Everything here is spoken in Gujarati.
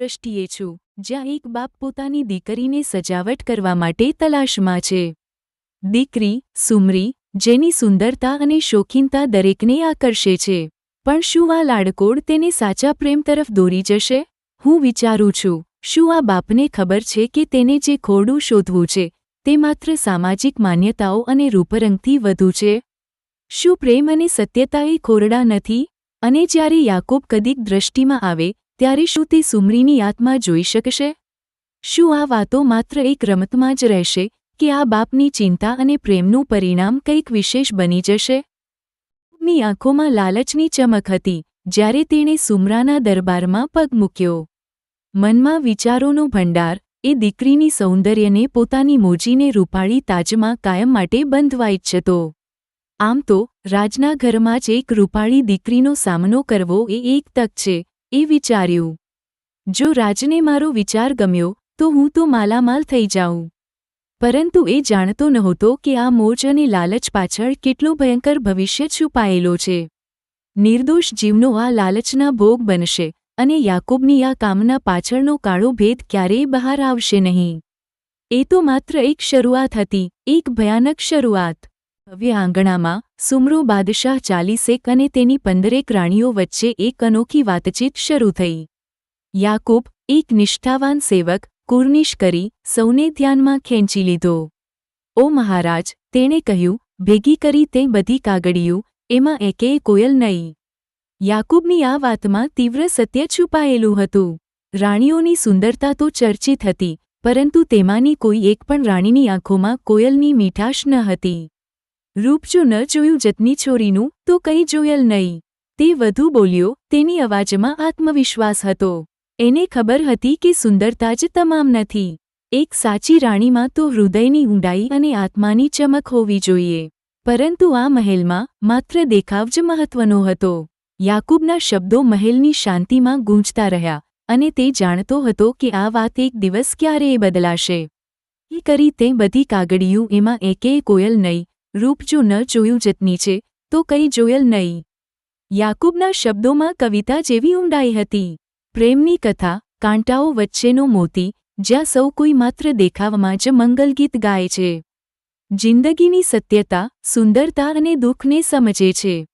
દ્રષ્ટિએ છું, જ્યાં એક બાપ પોતાની દીકરીને સજાવટ કરવા માટે તલાશમાં છે. દીકરી, સુમરી, જેની સુંદરતા અને શોખીનતા દરેકને આકર્ષે છે. પણ શું આ લાડકોડ તેને સાચા પ્રેમ તરફ દોરી જશે? હું વિચારું છું, શું આ બાપને ખબર છે કે તેને જે ખોરડું શોધવું છે, તે માત્ર સામાજિક માન્યતાઓ અને રૂપરંગથી વધુ છે? શું પ્રેમ અને સત્યતા એ ખોરડા નથી? અને જ્યારે યાકૂબ કદીક દ્રષ્ટિમાં આવે ત્યારે શું તે સુમરીની આત્મા જોઈ શકશે? શું આ વાતો માત્ર એક રમતમાં જ રહેશે કે આ બાપની ચિંતા અને પ્રેમનું પરિણામ કંઈક વિશેષ બની જશે? ની આંખોમાં લાલચની ચમક હતી જ્યારે તેણે સુમરાના દરબારમાં પગ મૂક્યો. મનમાં વિચારોનો ભંડાર એ દીકરીની સૌંદર્યને પોતાની મોજીને રૂપાળી તાજમાં કાયમ માટે બંધવા ઈચ્છતો આમ તો રાજના ઘરમાં જ એક રૂપાળી દીકરીનો સામનો કરવો એ એક તક છે. એ વિચાર્યું, જો રાજને મારો વિચાર ગમ્યો, તો હું તો માલામાલ થઈ જાઉં. પરંતુ એ જાણતો નહોતો કે આ મોજ અને લાલચ પાછળ કેટલો ભયંકર ભવિષ્ય છુપાયેલો છે. નિર્દોષ જીવનો આ લાલચના ભોગ બનશે અને યાકૂબની આ કામના પાછળનો કાળો ભેદ ક્યારેય બહાર આવશે નહીં. એ તો માત્ર એક શરૂઆત હતી, એક ભયાનક શરૂઆત. ભવ્ય આંગણામાં સુમરો બાદશાહ ચાલીસેક અને તેની પંદરેક રાણીઓ વચ્ચે એક અનોખી વાતચીત શરૂ થઈ. યાકૂબ, એક નિષ્ઠાવાન સેવક, કુર્નિશ કરી સૌને ધ્યાનમાં ખેંચી લીધો. ઓ મહારાજ, તેણે કહ્યું, ભેગી કરી તે બધી કાગળિયું એમાં એકેય કોયલ નહીં. યાકૂબની આ વાતમાં તીવ્ર સત્ય છુપાયેલું હતું. રાણીઓની સુંદરતા તો ચર્ચિત હતી, પરંતુ તેમાંની કોઈ એક પણ રાણીની આંખોમાં કોયલની મીઠાશ ન હતી. રૂપ જો ન જોયું જતની છોરીનું, તો કંઈ જોયેલ નહીં. તે વધુ બોલ્યો, તેની અવાજમાં આત્મવિશ્વાસ હતો. એને ખબર હતી કે સુંદરતા જ તમામ નથી. એક સાચી રાણીમાં તો હૃદયની ઊંડાઈ અને આત્માની ચમક હોવી જોઈએ. પરંતુ આ મહેલમાં માત્ર દેખાવ જ મહત્વનો હતો. યાકૂબના શબ્દો મહેલની શાંતિમાં ગૂંજતા રહ્યા, અને તે જાણતો હતો કે આ વાત એક દિવસ ક્યારેય બદલાશે. એ કરી તે બધી કાગળિયું એમાં એકેય કોયલ નહીં રૂપ જો ન જોયું જતની છે તો કઈ જોયલ નહીં. યાકૂબના શબ્દોમાં કવિતા જેવી ઊંડાઈ હતી. પ્રેમની કથા, કાંટાઓ વચ્ચેનો મોતી, જ્યાં સૌ કોઈ માત્ર દેખાવમાં જ મંગલગીત ગાય છે. જિંદગીની સત્યતા, સુંદરતા અને દુઃખને સમજે છે.